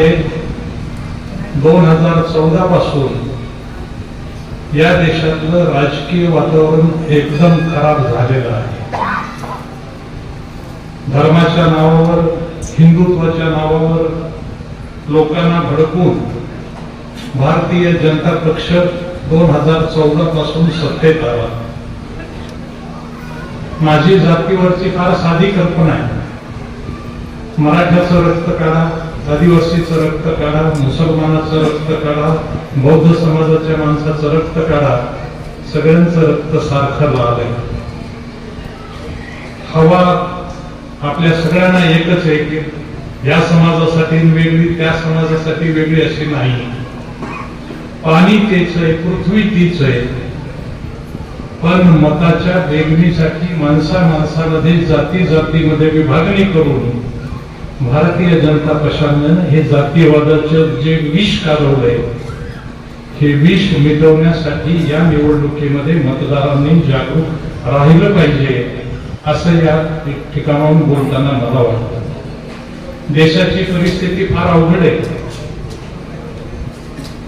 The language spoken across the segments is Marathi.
दोन हजार चौदा पासून या देशातलं राजकीय वातावरण एकदम खराब झालेलं आहे. धर्माच्या नावावर हिंदुत्वाच्या नावावर लोकांना भडकून भारतीय जनता पक्ष दोन हजार चौदा पासून सत्तेत आला. माझी जातीवरची फार साधी कल्पना आहे. मराठ्याचं रक्त काढा आदिवासीचं रक्त काढा मुसलमानाचं रक्त काढा बौद्ध समाजाच्या माणसाचं रक्त काढा सगळ्यांचं रक्त सारखं लाल आहे. हवा आपल्या सगळ्यांना एकच आहे की या समाजासाठी वेगळी त्या समाजासाठी वेगळी अशी नाही. पाणी तेच आहे पृथ्वी तीच आहे. पण मताच्या वेगळीसाठी माणसा माणसामध्ये जाती जातीमध्ये विभागणी करून भारतीय जनता पक्षानं हे जातीयवादाचं जे विष कालवलंय हे विष मिटवण्यासाठी या निवडणुकीमध्ये मतदारांनी जागरूक राहिलं पाहिजे असं या ठिकाणाहून बोलताना मला वाटतं. देशाची परिस्थिती फार अवघड आहे.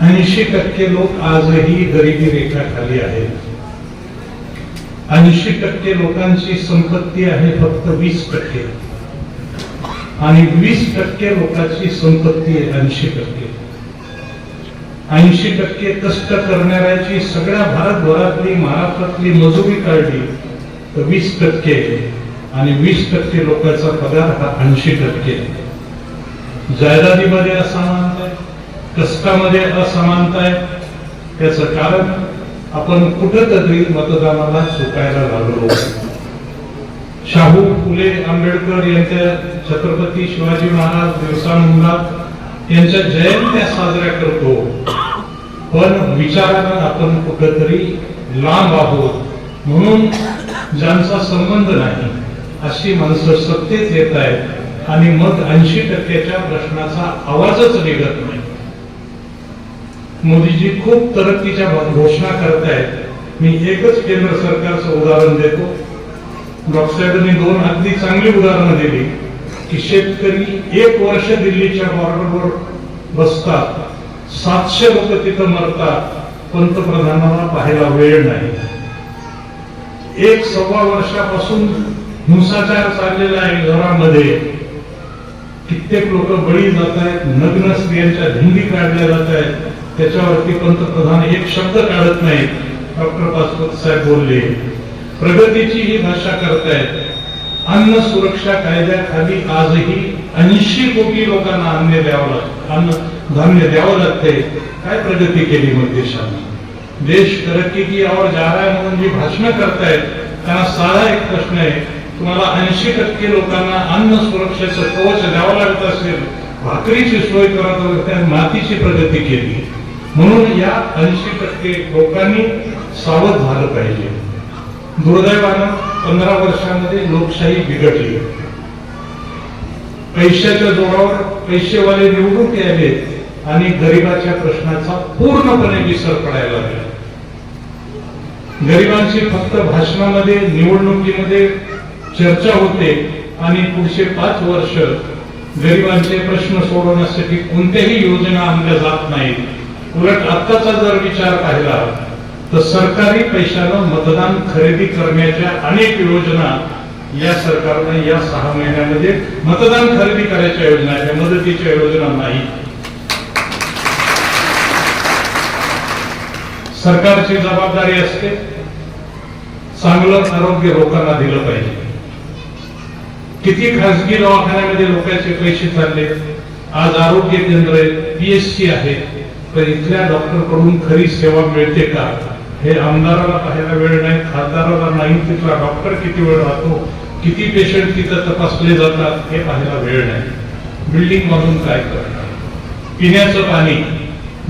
ऐंशी टक्के लोक आजही गरिबी रेखा खाली आहेत. ऐंशी टक्के लोकांची संपत्ती आहे फक्त वीस टक्के. आणि वीस टक्के लोकांची संपत्ती आहे ऐंशी टक्के. ऐंशी टक्के कष्ट करणाऱ्याची सगळ्या भारतभरातली महाराष्ट्रातली मजुरी काढली तर वीस टक्के आणि वीस टक्के लोकांचा पगार हा ऐंशी टक्के जाहिरातीमध्ये असमानता आहे कष्टामध्ये असमानता आहे. त्याचं कारण आपण कुठंतरी मतदानाला चुकायला लागलो. शाहू फुले आंबेडकर यांच्या छत्रपती शिवाजी महाराज बिरसा मुंडा यांच्या जयंत्या साजऱ्या करतो. पण विचारानं आपण कुठंतरी लांब आहोत म्हणून ज्यांचा संबंध नाही अशी माणसं सत्तेत येत आहेत आणि मग ऐंशी टक्क्याच्या प्रश्नाचा आवाजच निघत नाही. मोदीजी खूप तरक्कीच्या घोषणा करतायत. मी एकच केंद्र सरकारचं उदाहरण देतो. डॉक्टर दोन अगदी चांगली उदाहरणं दिली की शेतकरी एक वर्ष दिल्लीच्या बॉर्डरवर बसतात सातशे लोक तिथं मरतात पंतप्रधानाला पाहायला वेळ नाही. एक सव्वा वर्षापासून हिंसाचार चाललेला आहे घरामध्ये. कित्येक लोक बळी जात आहेत नग्न स्त्रियांच्या धिंडी काढल्या जात आहेत त्याच्यावरती पंतप्रधान एक शब्द काढत नाहीत. डॉक्टर पासपोर्ट साहेब बोलले प्रगतीची ही भाषा करतायत. अन्न सुरक्षा कायद्याखाली आजही ऐंशी कोटी लोकांना अन्न द्यावं लागतं अन्न धान्य द्यावं लागते काय प्रगती केली मग देशाने? देश तरक्की की यावर जा रहा है म्हणून जी भाषणं करतायत त्यांना साधा एक प्रश्न आहे. तुम्हाला ऐंशी टक्के लोकांना अन्न सुरक्षेचं कवच द्यावं लागत असेल भाकरीची सोय करत असेल, मातीची प्रगती केली. म्हणून या ऐंशी टक्के लोकांनी सावध झालं पाहिजे. दुर्दैवानं पंधरा वर्षामध्ये लोकशाही बिघडली. पैशाच्या जोरावर पैसेवाले निवडून यावे आणि गरिबाच्या प्रश्नाचा पूर्णपणे विसर पडायला लागला. गरिबांची फक्त भाषणामध्ये निवडणुकीमध्ये चर्चा होते आणि पुढचे पाच वर्ष गरिबांचे प्रश्न सोडवण्यासाठी कोणत्याही योजना आणल्या जात नाहीत. उलट आत्ताचा जर विचार पाहिला तर सरकारी पैशानं मतदान खरेदी करण्याच्या अनेक योजना या सरकारने या सहा महिन्यामध्ये मतदान खरेदी करायच्या योजना आहेत, मदतीच्या योजना नाही. सरकारची जबाबदारी असते. चांगलं आरोग्य लोकांना दिलं पाहिजे. किती खासगी दवाखान्यामध्ये लोकांचे पैसे चालले? आज आरोग्य केंद्र आहेत पीएससी आहे. तर इथल्या डॉक्टरकडून खरी सेवा मिळते का? हे आमदाराला पाहायला वेळ नाही खासदाराला नाही तिथला डॉक्टर किती वेळ राहतो किती पेशंट तिथं तपासले जातात हे पाहायला वेळ नाही. बिल्डिंग मधून काय करणार? पिण्याचं पाणी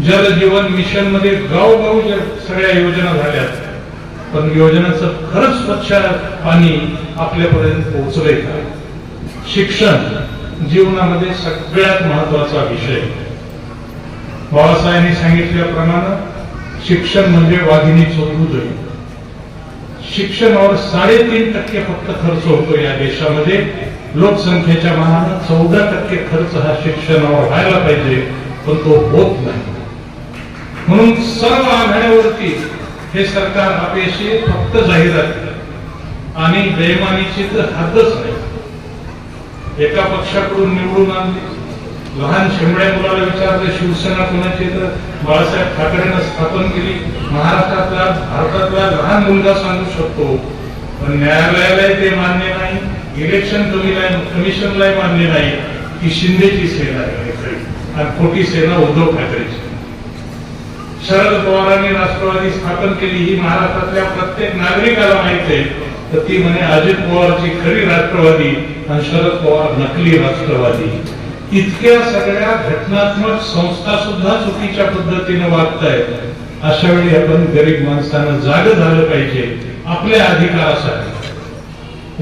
जल जीवन मिशनमध्ये गावोगाव सगळ्या योजना झाल्या पण योजनेचं खरंच स्वच्छ पाणी आपल्यापर्यंत पोहोचले का? शिक्षण जीवनामध्ये सगळ्यात महत्त्वाचा विषय. बाबासाहेबांनी सांगितल्याप्रमाणे शिक्षण म्हणजे वाघिणी दूध शिक्षणावर साडेतीन टक्के फक्त खर्च होतो या देशामध्ये. लोकसंख्येच्या मानानं चौदा टक्के खर्च हा शिक्षणावर व्हायला पाहिजे पण तो होत नाही. म्हणून सर्व आघाड्यावरती हे सरकार अपयशी फक्त जाहिरात आणि बेमानीची तर हातच नाही. एका पक्षाकडून निवडून आणली. लहान शेंबड्या मुलाला विचारलं शिवसेना कोणाची तर बाळासाहेब ठाकरेनं स्थापन केली. महाराष्ट्रातला भारतातला लहान मुलगा सांगू शकतो. पण न्यायालयालाही ते मान्य नाही. इलेक्शन कमीला कमिशनलाही मान्य नाही. की शिंदेची सेना आहे. आणि खोटी सेना उद्धव ठाकरेची. शरद पवारांनी राष्ट्रवादी स्थापन केली. ही महाराष्ट्रातल्या प्रत्येक नागरिकाला माहीत आहे. तर ती म्हणे अजित पवारची खरी राष्ट्रवादी आणि शरद पवार नकली राष्ट्रवादी. इतक्या सगळ्या घटनात्मक संस्था सुद्धा चुकीच्या पद्धतीने वागतायत. अशा वेळी आपण गरीब माणसानं जाग झालं पाहिजे आपल्या अधिकारासाठी.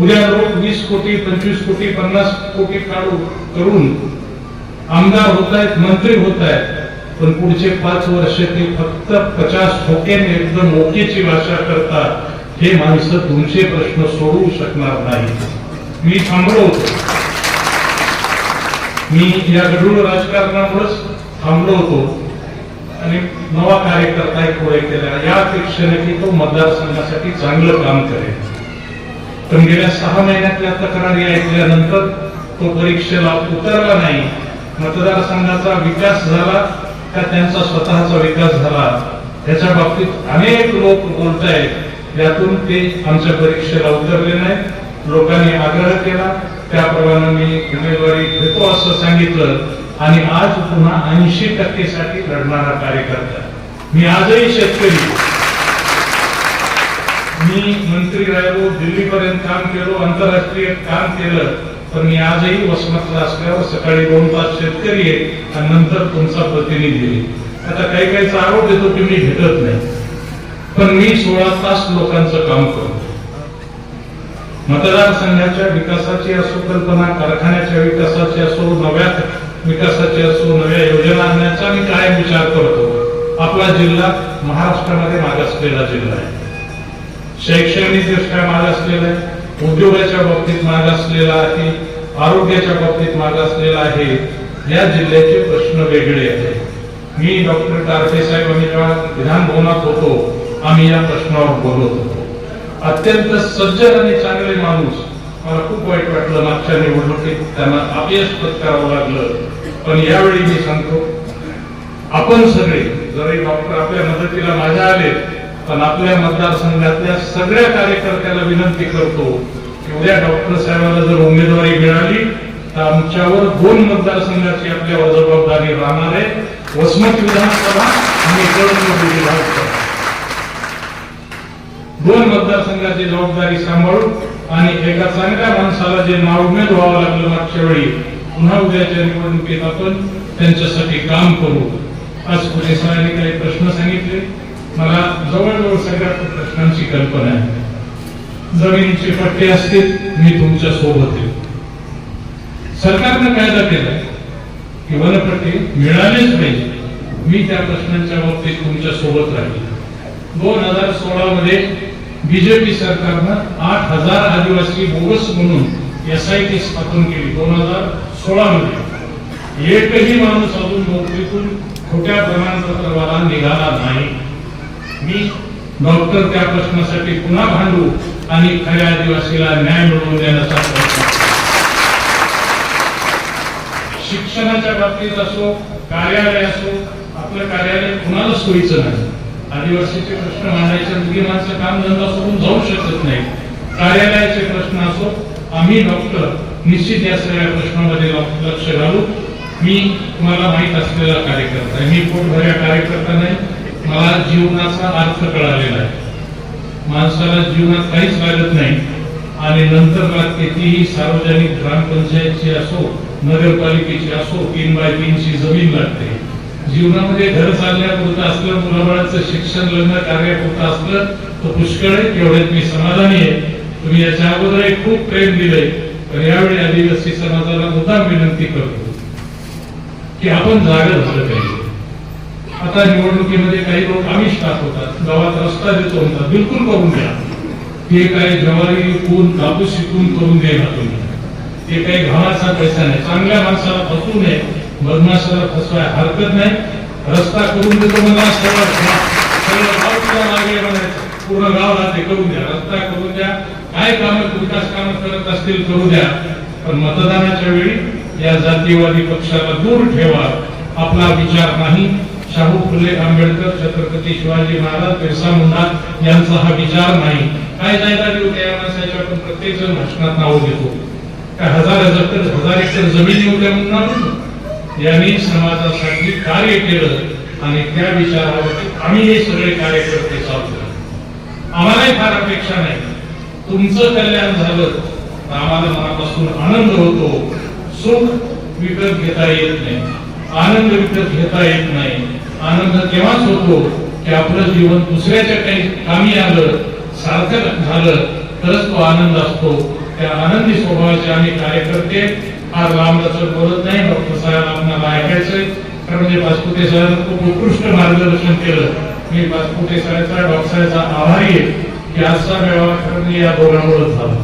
उद्या लोक वीस कोटी पंचवीस कोटी पन्नास कोटी काढू करून आमदार होत आहेत मंत्री होत आहेत पण पुढचे पाच वर्ष ते फक्त पचास ठोके एकदम ओकेची भाषा करतात. हे माणसं तुमचे प्रश्न सोडवू शकणार नाही मी थांबलो होतो. मी या गढूळ राजकारणामुळेच थांबलो होतो. आणि नवा कार्यकर्ता एक पुढे केला. या अपेक्षेने की तो मतदारसंघासाठी चांगलं काम करेल पण गेल्या सहा महिन्यातल्या तक्रारी ऐकल्यानंतर तो परीक्षेला उतरला नाही. मतदारसंघाचा विकास झाला का त्यांचा स्वतःचा विकास झाला? याच्या बाबतीत अनेक लोक बोलत आहेत यातून ते आमच्या परीक्षेला उतरले नाही लोकांनी आग्रह केला. त्याप्रमाणे मी उमेदवारी घेतो असं सांगितलं आणि आज पुन्हा ऐंशी टक्केसाठी लढणारा कार्यकर्ता. मी आजही शेतकरी. मी मंत्री राहिलो दिल्लीपर्यंत काम केलो आंतरराष्ट्रीय काम केलं पण मी आजही वसमतला असल्यावर सकाळी दोन तास शेतकरी आहे आणि नंतर तुमचा प्रतिनिधी आहे. आता काही काहीचा आरोप येतो की मी भेटत नाही. पण मी सोळा तास लोकांचं काम करतो. मतदारसंघाच्या विकासाची असो कल्पना कारखान्याच्या विकासाची असो नव्या विकासाची असो नव्या योजना आणण्याचा मी काय विचार करतो. आपला जिल्हा महाराष्ट्रामध्ये मागासलेला जिल्हा आहे. शैक्षणिकदृष्ट्या मागासलेला आहे. उद्योगाच्या बाबतीत मागासलेला आहे. आरोग्याच्या बाबतीत मागासलेला आहे. या जिल्ह्याचे प्रश्न वेगळे आहेत. मी डॉक्टर टारफे साहेब आम्ही जेव्हा विधानभवनात होतो आम्ही या प्रश्नावर बोलत होतो. अत्यंत सज्जन आणि चांगले माणूस. मला खूप वाईट वाटलं मागच्या निवडणुकीत. त्यांना अपयश पत्करावं लागलं. पण यावेळी मी सांगतो आपण सगळे जरी डॉक्टर आपल्या मदतीला माझ्या आले पण आपल्या मतदारसंघातल्या सगळ्या कार्यकर्त्याला विनंती करतो की उद्या डॉक्टर साहेबांना जर उमेदवारी मिळाली तर आमच्यावर दोन मतदारसंघाची आपल्यावर जबाबदारी राहणार आहे. वसमत विधानसभा आणि कळमनुरी विधानसभा. दोन मतदारसंघाची जबाबदारी सांभाळून आणि एका चांगल्या माणसाला जे नाउमेद व्हावं लागलं मागच्या वेळी पुन्हा उद्याच्या निवडणुकीत आपण त्यांच्यासाठी काम करू. आज पोलिसांनी काही प्रश्न सांगितले. मला जवळजवळ सगळ्या प्रश्नांची कल्पना आहे. जमिनीचे पट्टे असतील मी तुमच्यासोबत येऊ. सरकारनं कायदा केला की वनपट्टे मिळालेच पाहिजे. मी त्या प्रश्नांच्या बाबतीत तुमच्यासोबत राहील. दोन हजार सोळा मध्ये बीजेपी सरकारनं आठ हजार आदिवासी बोगस म्हणून एस आय टी स्थापन केली दोन हजार सोळा मध्ये. एकही माणूस अजून नोकरीतून खोट्या प्रमाणपत्राला निघाला नाही. मी डॉक्टर त्या प्रश्नासाठी पुन्हा भांडू आणि खऱ्या आदिवासीला न्याय मिळवून देण्याचा प्रयत्न शिक्षणाच्या बाबतीत असो कार्यालय असो आपलं कार्यालय कुणाला सोयीचं नाही. आदिवासीचे प्रश्न मांडायचे मुली माणसं काम धंदा सोडून जाऊ शकत नाही कार्यालयाचे प्रश्न असो आम्ही डॉक्टर निश्चित या सगळ्या प्रश्नामध्ये लक्ष घालू. मी तुम्हाला माहीत असलेला कार्यकर्ता आहे. मी पोटभऱ्या कार्यकर्ता नाही. मला जीवनाचा अर्थ कळालेला आहे. माणसाला जीवनात काहीच लागत नाही. आणि नंतर लागते कितीही सार्वजनिक ग्रामपंचायतची असो नगरपालिकेची असो तीन बाय तीनची जमीन लागते. जीवनामध्ये घर चालण्यापुरतं असलं मुलाबाळाचं शिक्षण लग्न कार्यापुरतं असलं तर पुष्कळ एवढ्यात मी समाधानी आहे. तुम्ही याच्या अगोदरही खूप प्रेम दिलंय. पण यावेळी आदिवासी समाजाला मुद्दाम विनंती करतो की आपण जागा झालं पाहिजे. आता निवडणुकीमध्ये काही लोक आमिष दाखवतात गावात रस्ता देतो म्हणतात बिलकुल करून द्या. ते काय ज्वारी विकून कापूस विकून करून देणार तुम्ही. ते काही घामाचा पैसा नाही. चांगल्या माणसाला फसू नये. मधमाशाला फसवाय हरकत नाही. रस्ता करून देतो मला सरळ गाव मागे म्हणायचं. पूर्ण गावाला ते करून द्या. रस्ता करून द्या. काय कामं विकास कामं करत असतील करू द्या. पण मतदानाच्या वेळी या जातीवादी पक्षाला दूर ठेवा. आपला विचार नाही. शाहू फुले आंबेडकर छत्रपती शिवाजी महाराज बिरसा मुंडा यांचा हा विचार नाही. काय जायला देऊ त्या माणसाच्या? आपण प्रत्येक जण भाषणात नाव देतो काय हजार एकर हजार एकर जमिनी होत्या म्हणून नाव यांनी समाजासाठी कार्य केलं आणि त्या विचारावरती आम्ही हे सगळे कार्यकर्ते चालतो आम्हालाही फार अपेक्षा नाही. तुमचं कल्याण झालं तर आम्हाला मनापासून आनंद होतो. सुख विकत घेता येत नाही. आनंद विकत घेता येत नाही. आनंद तेव्हाच होतो की आपलं जीवन दुसऱ्याच्या काही कामी आलं सार्थक झालं तरच तो आनंद असतो. त्या आनंदी स्वभावाचे आम्ही कार्यकर्ते फार लांबलचक बोलत नाही. डॉक्टर साहेब आम्हाला ऐकायचंय. कारण म्हणजे पाचपुते साहेबांनी खूप उत्कृष्ट मार्गदर्शन केलं. मी पाचपुते साहेबचा डॉक्टर साहेबचा आभारी आहे की आजचा मेळावा खरं म्हणजे या दोघांमुळे झाला.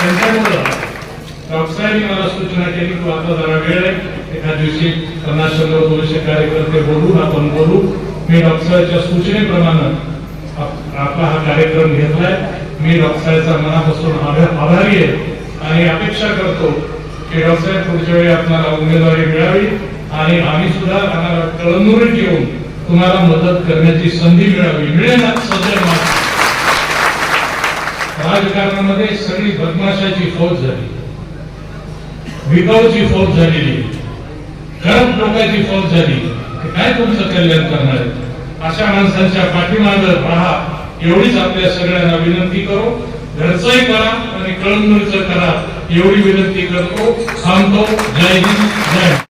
त्यांच्यामुळं डॉक्टर साहेबांनी मला सूचना केली की आता जरा वेळ आहे. एका दिवशी पन्नास शंभर दोनशे कार्यकर्ते बोलून आपण बोलू. मी डॉक्टर साहेबच्या सूचनेप्रमाणे आपला हा कार्यक्रम घेतलाय. मी डॉक्टर मनापासून आभारी आहे आणि अपेक्षा करतो की डॉक्टर पुढच्या वेळी आपल्याला उमेदवारी मिळावी आणि आम्ही सुद्धा आम्हाला कळमनुरीत येऊन तुम्हाला मदत करण्याची संधी मिळावी. मिळेल राजकारणामध्ये सगळी बदमाशाची फौज झाली. विकाऊची फौज झालेली. करत लोकांची फौज झाली. काय तुमचं कल्याण करणार अशा माणसांच्या पाठीमागे राहा एवढीच आपल्या सगळ्यांना विनंती करू. घरचंही करा आणि कळमनुरीचं करा. एवढी विनंती करतो. थांबतो. जय हिंद जय